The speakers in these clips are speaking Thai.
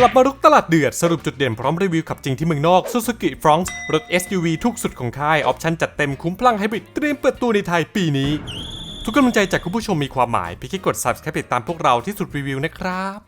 กลับมารุกตลาดเดือด สรุปจุดเด่นพร้อมรีวิวขับจริงที่เมืองนอก Suzuki f r o n x รถ SUV ทุกสุดของค่าย ออปชั่นจัดเต็มคุ้มพลังไฮบริดเตรียมเปิดตัวในไทยปีนี้ ทุกกำลังใจจากคุณผู้ชมมีความหมายเพียงแค่กด subscribe ติดตามพวกเราที่สุดรีวิวนะครับ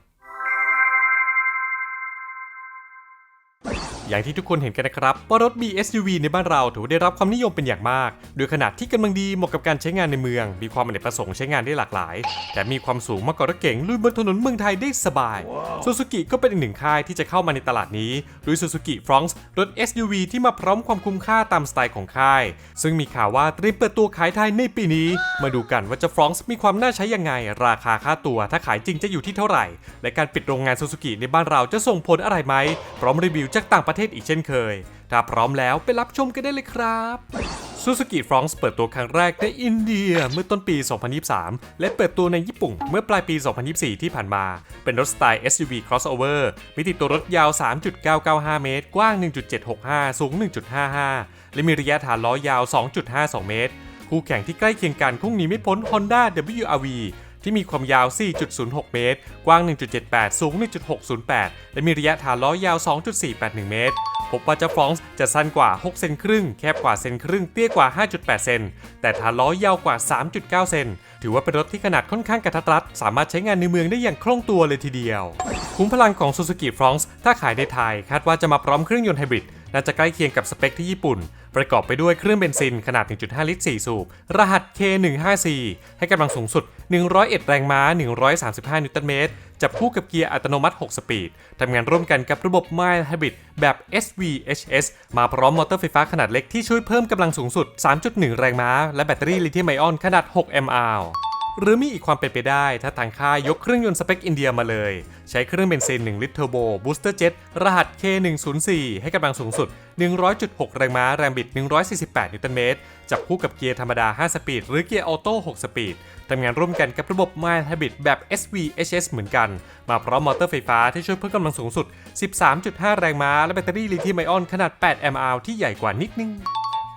อย่างที่ทุกคนเห็นกันนะครับว่ารถ BSUV ในบ้านเราถือว่าได้รับความนิยมเป็นอย่างมาก โดยขนาดที่กำลังดีเหมาะกับการใช้งานในเมือง มีความอเนกประสงค์ใช้งานได้หลากหลาย แต่มีความสูงมากกว่ารถเก๋งลุยบนถนนเมืองไทยได้สบาย Suzuki ก็เป็นอีกหนึ่งค่ายที่จะเข้ามาในตลาดนี้ด้วย Suzuki f r o n x รถ SUV ที่มาพร้อมความคุ้มค่าตามสไตล์ของค่าย ซึ่งมีข่าวว่าเตรียมเปิดตัวขายไทยในปีนี้ มาดูกันว่าจะ f r o n x มีความน่าใช้ยังไง ราคาค่าตัวถ้าขายจริงจะอยู่ที่เท่าไหร่ และการปิดโรงงาน Suzuki ในบ้านเราจะส่งผลอะไรไหมพร้อมรีวิวจากต่างประเทศอีกเช่นเคย ถ้าพร้อมแล้วไปรับชมกันได้เลยครับ Suzuki f r o n x เปิดตัวครั้งแรกในอินเดียเมื่อต้นปี 2023 และเปิดตัวในญี่ปุ่นเมื่อปลายปี 2024 ที่ผ่านมา เป็นรถสไตล์ SUV crossover มีติดตัวรถยาว 3.995 เมตร กว้าง 1.765 สูง 1.55 และมีระยะฐานล้อยาว 2.52 เมตร คู่แข่งที่ใกล้เคียงกันคงหนีไม่พ้น Honda WRV ที่มีความยาว 4.06 เมตร กว้าง 1.78 สูง 1.608 และมีระยะฐานล้อยาว 2.481 เมตร พบว่าเจ้าฟรองส์จะสั้นกว่า 6 เซนครึ่ง แคบกว่าเซนครึ่ง เตี้ยกว่า 5.8 เซน แต่ฐานล้อยาวกว่า 3.9 เซน ถือว่าเป็นรถที่ขนาดค่อนข้างกระทัดรัด สามารถใช้งานในเมืองได้อย่างคล่องตัวเลยทีเดียว คุ้มพลังของ Suzuki f r o n x ถ้าขายในไทย คาดว่าจะมาพร้อมเครื่องยนต์ไฮบริด น่าจะใกล้เคียงกับสเปคที่ญี่ปุ่น ประกอบไปด้วยเครื่องเบนซินขนาด 1.5 ลิตร 4 สูบ รหัส K15C ให้กำลังสูงสุด 101 แรงม้า 135 นิวตันเมตร จับคู่กับเกียร์อัตโนมัติ 6 สปีด ทำงานร่วมกันกับระบบ Mild Hybrid แบบ SVHS มาพร้อมมอเตอร์ไฟฟ้าขนาดเล็กที่ช่วยเพิ่มกำลังสูงสุด 3.1 แรงม้า และแบตเตอรี่ลิเธียมไอออนขนาด 6 mAh หรือมีอีกความเป็นไปได้ ถ้าทางค่ายยกเครื่องยนต์สเปคอินเดียมาเลย ใช้เครื่องเบนซิน 1 ลิตรเทอร์โบบูสเตอร์เจ็ตรหัส K104 ให้กำลังสูงสุด 100.6 แรงม้า แรงบิด 148 นิวตันเมตร จับคู่กับเกียร์ธรรมดา 5 สปีด หรือเกียร์ออโต้ 6 สปีด ทำงานร่วมกันกับระบบ Mild Hybrid แบบ SVHS เหมือนกัน มาพร้อมมอเตอร์ไฟฟ้าที่ช่วยเพิ่มกำลังสูงสุด 13.5 แรงม้า และแบตเตอรี่ลิเธียมไอออนขนาด8 mAh ที่ใหญ่กว่านิดนึง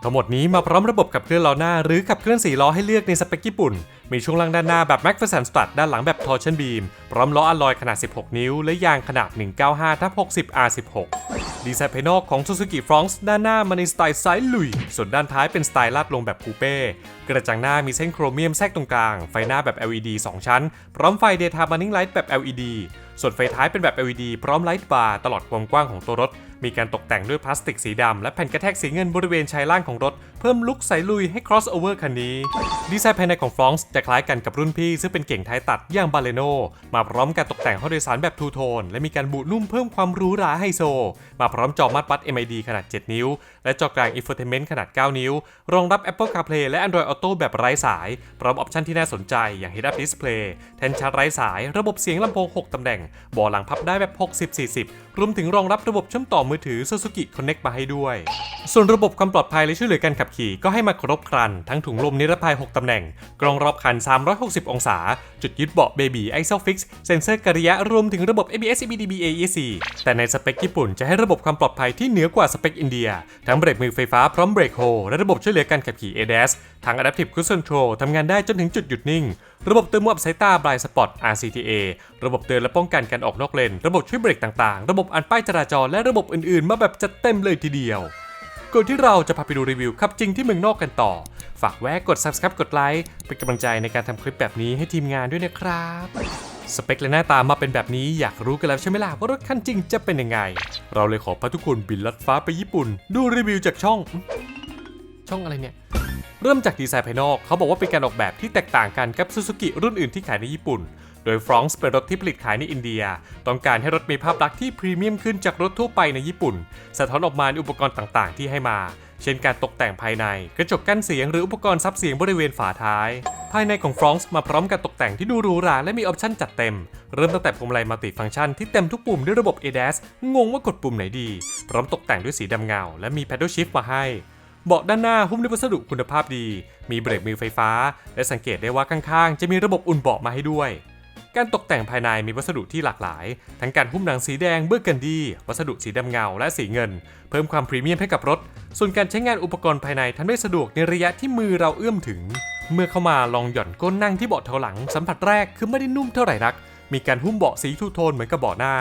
ทั้งหมดนี้มาพร้อมระบบขับเคลื่อนล้อหน้าหรือขับเคลื่อน4ล้อให้เลือกในสเปคญี่ปุ่นมีช่วงล่างด้านหน้าแบบ m a c p h e r s o n s t u t ด้านหลังแบบ Torsion Beam พร้อมล้ออะลอยขนาด 16 นิ้ว และยางขนาด 195ทับ60 R16 ดีไซน์ภายนอกของ Suzuki f r o n x ด้านหน้ามาในสไตล์ไซส์ลุย ส่วนด้านท้ายเป็นสไตล์ลาดลงแบบคูเป้ กระจังหน้ามีเส้นโครเมียมแทรกตรงกลาง ไฟหน้าแบบ LED 2 ชั้น พร้อมไฟ Daytime Running Light แบบ LED ส่วนไฟท้ายเป็นแบบ LED พร้อมไลท์บาร์ตลอดความกว้างของตัวรถ มีการตกแต่งด้วยพลาสติกสีดำและแผ่นกระแทกสีเงินบริเวณชายล่างของรถ เพิ่มลุคใสลุยให้ crossover คันนี้ ดีไซน์ภายในของฟรองส์จะคล้ายกันกับรุ่นพี่ ซึ่งเป็นเก่งท้ายตัดอย่างบาเลโนมาพร้อมการตกแต่งห้องโดยสารแบบทูโทน และมีการบุนุ่มเพิ่มความหรูหราไฮโซ มาพร้อมจอมัดวัด MID ขนาด 7 นิ้ว และจอกลาง infotainment ขนาด 9 นิ้ว รองรับ Apple CarPlay และ Android Auto แบบไร้สาย พร้อมออปชันที่น่าสนใจอย่าง Head Up Display แทนชาร์จไร้สาย ระบบเสียงลำโพง 6 ตำแหน่งเบาะหลังพับได้แบบ 60-40รวมถึงรองรับระบบเชื่อมต่อมือถือ Suzuki Connect มาให้ด้วย ส่วนระบบความปลอดภัยและช่วยเหลือการขับขี่ก็ให้มาครบครัน ทั้งถุงลมนิรภัย 6 ตำแหน่ง กรองรอบคัน 360 องศา จุดยึดเบาะ Baby Isofix เซ็นเซอร์กริยะรวมถึงระบบ ABS EBDB AEC แต่ในสเปคญี่ปุ่นจะให้ระบบความปลอดภัยที่เหนือกว่าสเปคอินเดีย ทั้งเบรกมือไฟฟ้าพร้อมเบรกโฮและระบบช่วยเหลือการขับขี่ ADAS ทาง Adaptive Cruise Control ทำงานได้จนถึงจุดหยุดนิ่ง ระบบเตือนมัวสายตา Blind Spot RCTA ระบบเตือนและป้องกันการออกนอกเลน ระบบช่วยเบรกต่างๆ ระบบอ่านป้ายจราจร และระบบอื่นๆ มาแบบจัดเต็มเลยทีเดียว ก่อนที่เราจะพาไปดูรีวิวขับจริงที่เมืองนอกกันต่อ ฝากแวะกด subscribe กดไลค์เป็นกำลังใจในการทำคลิปแบบนี้ให้ทีมงานด้วยนะครับสเปคและหน้าตามาเป็นแบบนี้อยากรู้กันแล้วใช่ไหมล่ะว่ารถคันจริงจะเป็นยังไง เราเลยขอพาทุกคนบินลัดฟ้าไปญี่ปุ่น ดูรีวิวจากช่อง ช่องอะไรเนี่ย เริ่มจากดีไซน์ภายนอกเขาบอกว่าเป็นการออกแบบที่แตกต่างกันกับซูซูกิรุ่นอื่นที่ขายในญี่ปุ่น โดยฟรองส์เป็นรถที่ผลิตขายในอินเดีย ต้องการให้รถมีภาพลักษณ์ที่พรีเมียมขึ้นจากรถทั่วไปในญี่ปุ่น สะท้อนออกมาในอุปกรณ์ต่างๆ ที่ให้มา เช่นการตกแต่งภายใน กระจกกั้นเสียงหรืออุปกรณ์ซับเสียงบริเวณฝาท้าย ภายในของฟรองส์มาพร้อมกับตกแต่งที่ดูหรูหราและมีออปชั่นจัดเต็ม เริ่มตั้งแต่พวงมาลัยมัลติฟังก์ชันที่เต็มทุกปุ่มด้วยระบบ ADAS งงว่ากดปุ่มไหนดี พร้อมตกแต่งด้วยสีดำเงา และมี Paddle Shift มาให้ เบาะด้านหน้าหุ้มด้วยวัสดุคุณภาพดี มีเบรกมือไฟฟ้า และสังเกตได้ว่าข้างๆ จะมีระบบอุ่นเบาะมาให้ด้วย การตกแต่งภายในมีวัสดุที่หลากหลาย ทั้งการหุ้มหนังสีแดงเบอร์กันดี วัสดุสีดำเงาและสีเงิน เพิ่มความพรีเมียมให้กับรถ ส่วนการใช้งานอุปกรณ์ภายในทำได้สะดวกในระยะที่มือเราเอื้อมถึง เมื่อเข้ามาลองหย่อนก้นนั่งที่เบาะเท้าหลังสัมผัสแรกคือไม่ได้นุ่มเท่าไหร่นัก มีการหุ้มเบาะสีทูโทนเหมือนกับเบาะหน้า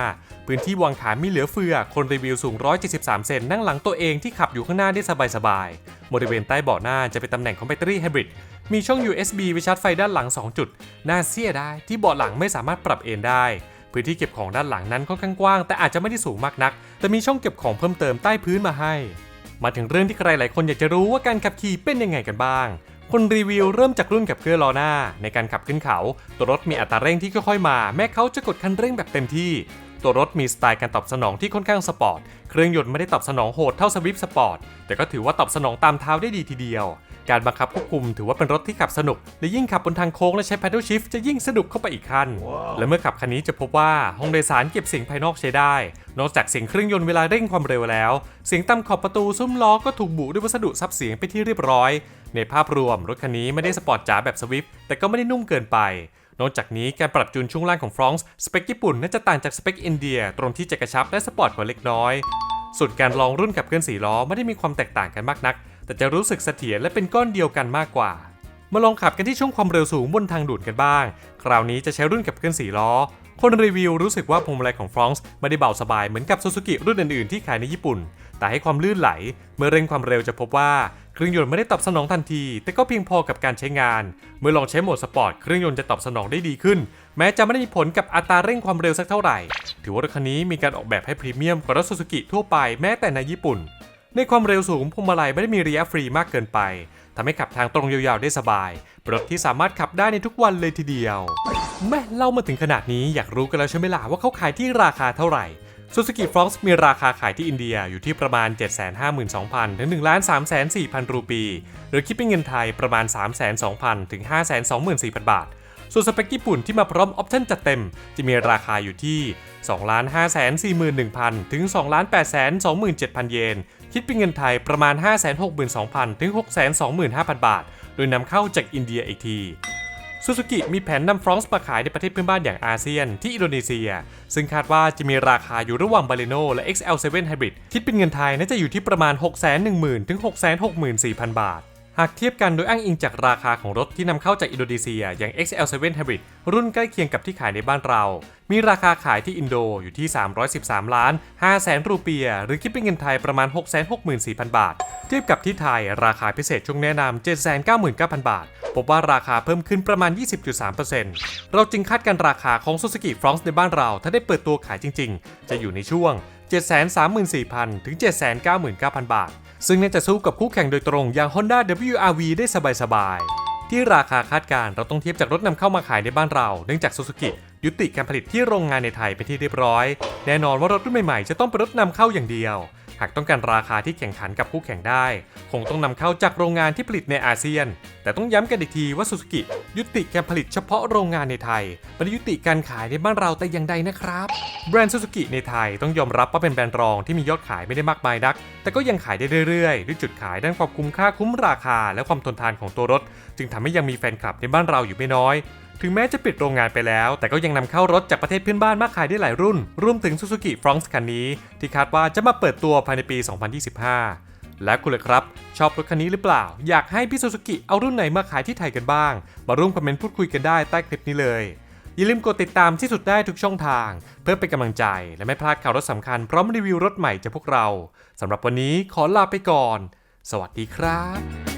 พื้นที่วางขาไมีเหลือเฟือ คนรีวิวสูง 173 เซนนั่งหลังตัวเองที่ขับอยู่ข้างหน้าได้สบายๆ บริเวณใต้เบาะหน้าจะเป็นตำแหน่งของแบตเตอรี่ไฮบริด มีช่อง USB ไว้ชาร์จไฟด้านหลัง 2 จุด น่าเสียดายที่เบาะหลังไม่สามารถปรับเอนได้ พื้นที่เก็บของด้านหลังนั้นค่อนข้างกว้าง แต่อาจจะไม่ได้สูงมากนัก แต่มีช่องเก็บของเพิ่มเติมใต้พื้นมาให้ มาถึงเรื่องที่ใครหลายคนอยากจะรู้ว่าการขับขี่เป็นยังไงกันบ้าง คนรีวิวเริ่มจากรุ่นกับเคลื่อนล้อหน้า ในการขับขึ้นเขา ตัวรถมีอัตราเร่งที่ค่อยๆมา แม้เขาจะกดคันเร่งแบบเต็มที่ ตัวรถมีสไตล์การตอบสนองที่ค่อนข้างสปอร์ต เครื่องยนต์ไม่ได้ตอบสนองโหดเท่าสวิฟสปอร์ต แต่ก็ถือว่าตอบสนองตามเท้าได้ดีทีเดียวการบังคับควบคุมถือว่าเป็นรถที่ขับสนุก และยิ่งขับบนทางโค้งและใช้ paddle shift จะยิ่งสนุกเข้าไปอีกขั้นและเมื่อขับคันนี้จะพบว่าห้องโดยสารเก็บเสียงภายนอกใช้ได้ นอกจากเสียงเครื่องยนต์เวลาเร่งความเร็วแล้ว เสียงตามขอบประตูซุ้มล้อก็ถูกบุด้วยวัสดุซับเสียงไปที่เรียบร้อย ในภาพรวมรถคันนี้ไม่ได้สปอร์ตจ๋าแบบสวิฟแต่ก็ไม่ได้นุ่มเกินไปนอกจากนี้การปรับจูนช่วงล่างของฟรองส์สเปคญี่ปุ่นน่าจะต่างจากสเปคอินเดีย ตรงที่จะกระชับและสปอร์ตกว่าเล็กน้อย ส่วนการลองรุ่นขับเคลื่อนสี่ล้อไม่ได้มีความแตกต่างกันมากนัก แต่จะรู้สึกเสถียรและเป็นก้อนเดียวกันมากกว่า มาลองขับกันที่ช่วงความเร็วสูงบนทางด่วนกันบ้าง คราวนี้จะใช้รุ่นขับเคลื่อนสี่ล้อ คนรีวิวรู้สึกว่าพวงมาลัยของฟรองส์ไม่ได้เบาสบายเหมือนกับซูซูกิรุ่นอื่นๆที่ขายในญี่ปุ่น แต่ให้ความลื่นไหล เมื่อเร่งความเร็วจะพบว่าเครื่องยนต์ไม่ได้ตอบสนองทันที แต่ก็เพียงพอกับการใช้งาน เมื่อลองใช้โหมดสปอร์ตเครื่องยนต์จะตอบสนองได้ดีขึ้น แม้จะไม่ได้มีผลกับอัตราเร่งความเร็วสักเท่าไหร่ ถือว่ารถคันนี้มีการออกแบบให้พรีเมียมกว่ารถซูซูกิทั่วไปแม้แต่ในญี่ปุ่น ในความเร็วสูงพวงมาลัยไม่ได้มีระยะฟรีมากเกินไปทำให้ขับทางตรงยาวๆได้สบายรถที่สามารถขับได้ในทุกวันเลยทีเดียว แม่เล่ามาถึงขนาดนี้อยากรู้กันแล้วใช่ไหมล่ะว่าเขาขายที่ราคาเท่าไหร่ Suzuki f r o n x มีราคาขายที่อินเดียอยู่ที่ประมาณ 752,000 ถึง 1 3 4 0 0 0 รูปี หรือคิดเป็นเงินไทยประมาณ 302,000 ถึง 524,000 บาท ส่วนสเปคญี่ปุ่นที่มาพร้อมออปชั่นจัดเต็ม จะมีราคาอยู่ที่ 2,541,000 ถึง 2,827,000 เยน คิดเป็นเงินไทยประมาณ 562,000 ถึง 625,000 บาท โดยนำเข้าจากอินเดียอีกทีซูซูกิมีแผนนำฟรองส์มาขายในประเทศเพื่อนบ้านอย่างอาเซียนที่อินโดนีเซีย ซึ่งคาดว่าจะมีราคาอยู่ระหว่างบาเลโนและ XL7 Hybrid คิดเป็นเงินไทยน่าจะอยู่ที่ประมาณ 610,000 ถึง 664,000 บาท หากเทียบกันโดยอ้างอิงจากราคาของรถที่นำเข้าจากอินโดนีเซีย อย่าง XL7 Hybrid รุ่นใกล้เคียงกับที่ขายในบ้านเรา มีราคาขายที่อินโดอยู่ที่ 313 ล้าน5แสนรูเปีย หรือคิดเป็นเงินไทยประมาณ 664,000 บาท เทียบกับที่ไทย ราคาพิเศษช่วงแนะนำ799,000 บาท พบว่าราคาเพิ่มขึ้นประมาณ 20.3%เราจึงคาดการราคาของ Suzuki f r o n x ในบ้านเรา ถ้าได้เปิดตัวขายจริง ๆ จะอยู่ในช่วง 734,000 ถึง 799,000 บาท ซึ่งน่าจะสู้กับคู่แข่งโดยตรงอย่าง Honda WRV ได้สบายๆ ที่ราคาคาดการ์เราต้องเทียบจากรถนำเข้ามาขายในบ้านเรา เนื่องจากซูซูกิยุติการผลิตที่โรงงานในไทยเป็นที่เรียบร้อย แน่นอนว่ารถรุ่นใหม่ๆ จะต้องเป็นรถนำเข้าอย่างเดียวากต้องการราคาที่แข่งขันกับคู่แข่งได้ คงต้องนำเข้าจากโรงงานที่ผลิตในอาเซียน แต่ต้องย้ำกันอีกทีว่า Suzuki ยุติการผลิตเฉพาะโรงงานในไทยไม่ได้ยุติการขายในบ้านเราแต่อย่างใดนะครับ แบรนด์ Suzuki ในไทยต้องยอมรับว่าเป็นแบรนด์รองที่มียอดขายไม่ได้มากมายนัก แต่ก็ยังขายได้เรื่อยๆ ด้วยจุดขายด้านความคุ้มค่าคุ้มราคา และความทนทานของตัวรถ จึงทำให้ยังมีแฟนคลับในบ้านเราอยู่ไม่น้อย ถึงแม้จะปิดโรงงานไปแล้ว แต่ก็ยังนำเข้ารถจากประเทศเพื่อนบ้านมาขายได้หลายรุ่น รวมถึง Suzuki f r o n x คันนี้ ที่คาดว่าจะมาเปิดตัวภายในปี 2025 และคุณเลยครับ ชอบรถคันนี้หรือเปล่า อยากให้พี่ Suzuki เอารุ่นไหนมาขายที่ไทยกันบ้าง มาร่วมคอมเมนต์พูดคุยกันได้ใต้คลิปนี้เลยอย่าลืมกดติดตามที่สุดได้ทุกช่องทาง เพื่อเป็นกำลังใจและไม่พลาดข่าวรถสำคัญพร้อมรีวิวรถใหม่จากพวกเราสำหรับวันนี้ขอลาไปก่อน สวัสดีครับ